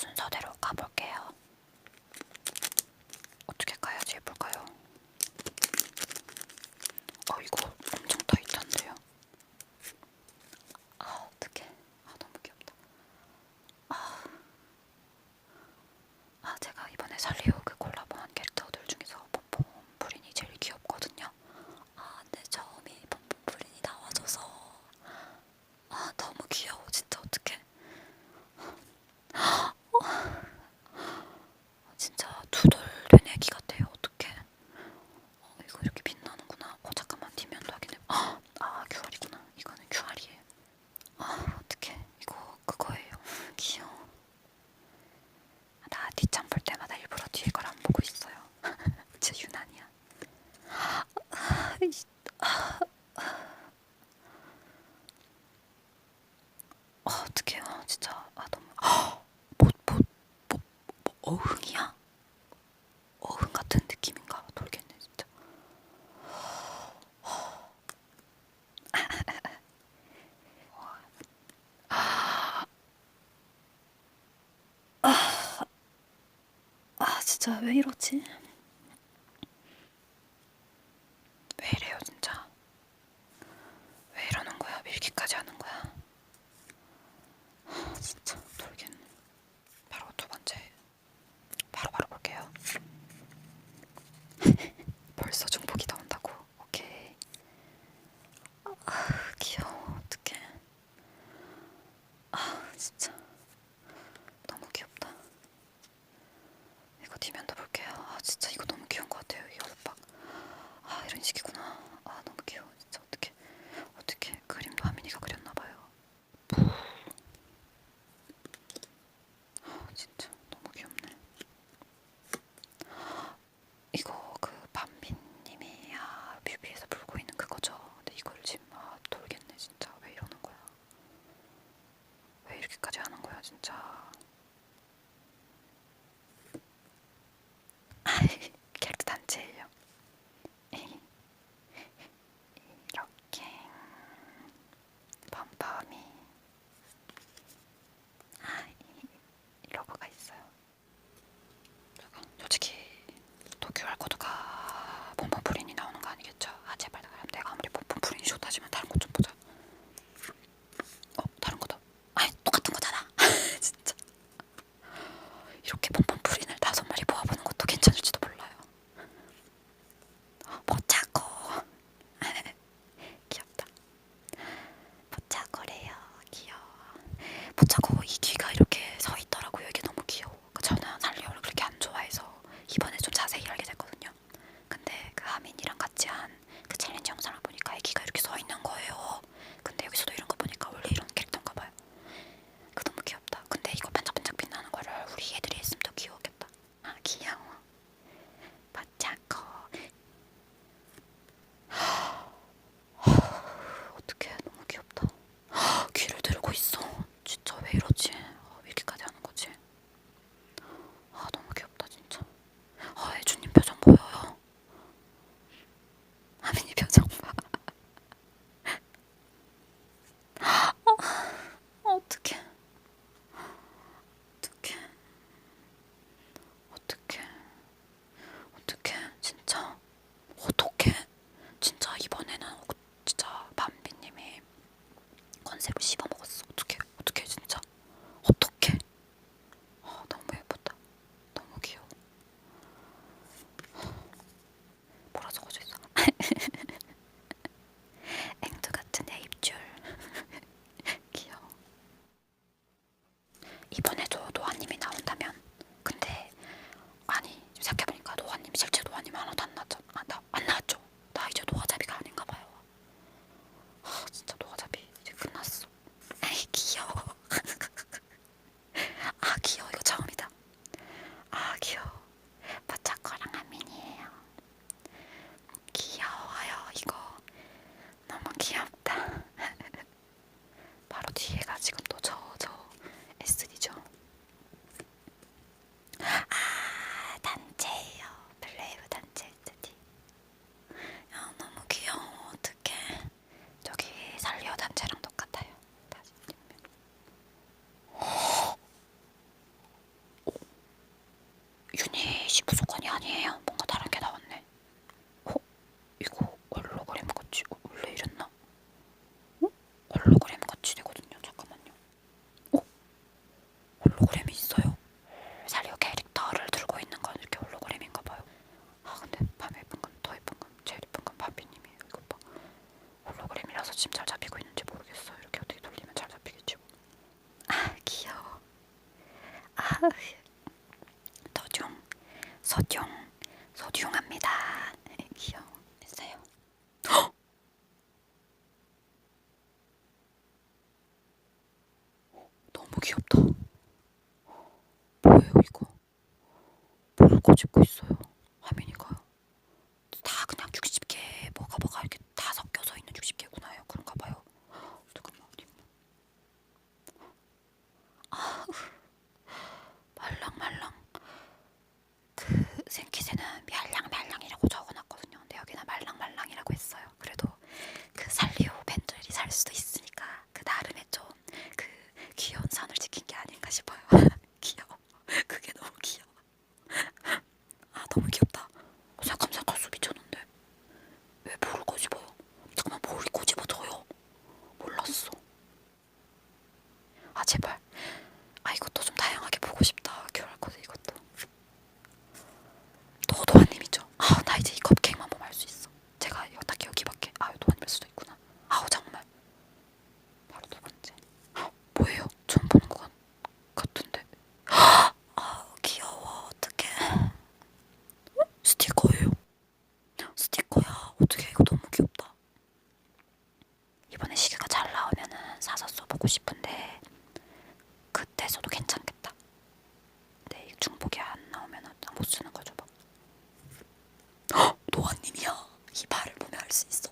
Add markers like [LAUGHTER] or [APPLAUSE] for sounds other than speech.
순서대로 가볼게요. 어떻게 가야지 예쁠까요? 어 이거 엄청 타이트한데요? 아 어떡해 아 너무 귀엽다 아, 아 제가 이번에 살리오 진짜 왜 이러지? 유닛이 부족한이 아니에요. 뭔가 다른 게 나왔네. 어? 이거 홀로그램 같이 어, 원래 이랬나? 어? 홀로그램 같이 되거든요. 잠깐만요. 어? 홀로그램이 있어요. 살리오 캐릭터를 들고 있는 건 이렇게 홀로그램인가 봐요. 아 근데 밤에 예쁜 건 더 예쁜 건 제일 예쁜 건 밤비님이에요. 이거 봐. 홀로그램이라서 지금 잘 잡히고 있는지 모르겠어요. 이렇게 어떻게 돌리면 잘 잡히겠지. 아 귀여워. 아 소중 소중합니다. 귀여워. 됐어요. 헉! 너무 귀엽다. 뭐예요 이거? 뭘 꼬집고 있어요? 화면이가요. 다 그냥 60개 뭐가 뭐가 이렇게 다 섞여서 있는 60개구나요. 그런가 봐요. [GASPS] 잠깐만 어디? [GASPS] 아, 말랑말랑. 그 생키새는 말랑말랑이라고 적어놨거든요. 근데 여기는 말랑말랑이라고 했어요. 그래도 그 살리오 팬들이 살 수도 있으니까 그 나름의 좀 그 귀여운 선을 지킨 게 아닌가 싶어요. 귀여워. 그게 너무 귀여워. 아 너무 귀엽다. 어, 잠깐 잠깐 수 미쳤는데 왜 볼을 꼬집어요? 잠깐만 볼이 꼬집어져요. 몰랐어. 아 제발. 아 이것도 좀 다양하게 보고 싶다. QR 코드 이것도. 또 도아님이죠. 아나 이제 이 컵케이크만 보면 알 수 있어. 제가 이거 딱 여기밖에. 아 도아님일 수도 있구나. 아우 정말. 바로 두 번째. 헉, 뭐예요? 처음 보는 것 같, 같은데. 아 귀여워. 어떡해. 어? 스티커예요. 스티커야. 어떻게 이거 너무 귀엽다. 이번에 시계가 잘 나오면은 사서 써보고 싶은데 그때 써도 괜찮겠다. 근데 이 중복이 안 나오면은 못 쓰는 거죠 뭐. 헉, 노아님이야. 이 발을 보면 알 수 있어.